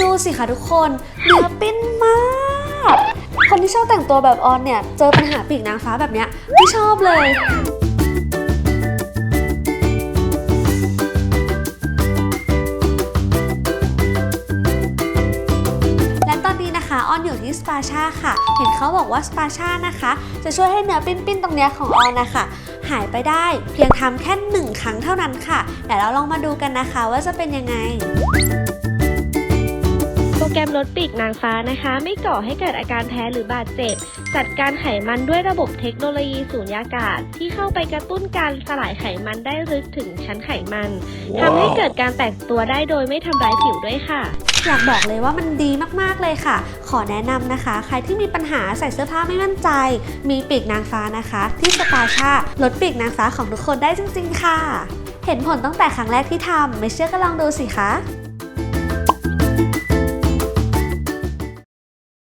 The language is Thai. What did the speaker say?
ดูสิคะทุกคนเนื้อปิ้นมาก คนที่ชอบแต่งตัวแบบออนเนี่ย เจอปัญหาปีกนางฟ้าแบบเนี้ยไม่ชอบเลยและตอนนี้นะคะออนอยู่ที่สปาชาค่ะ เห็นเขาบอกว่าสปาชานะคะ จะช่วยให้เนื้อปิ้นๆตรงเนี้ยของออนนะคะ หายไปได้เพียงทำแค่หนึ่งครั้งเท่านั้นค่ะเดี๋ยวเราลองมาดูกันนะคะว่าจะเป็นยังไง แกรมลดปีกนางฟ้านะคะ ไม่ก่อให้เกิดอาการแพ้หรือบาดเจ็บ จัดการไขมันด้วยระบบเทคโนโลยีสูญญากาศ ที่เข้าไปกระตุ้นการสลายไขมันได้ลึกถึงชั้นไขมันทำให้เกิดการแตกตัวได้โดยไม่ทำร้ายผิวด้วยค่ะอยากบอกเลยว่ามันดีมากๆเลยค่ะ ขอแนะนำนะคะ ใครที่มีปัญหาใส่เสื้อผ้าไม่มั่นใจ มีปีกนางฟ้านะคะ ที่สปาชาลดปีกนางฟ้าของทุกคนได้จริง ๆ ค่ะ เห็นผลตั้งแต่ครั้งแรกที่ทำไม่เชื่อก็ลองดูสิคะ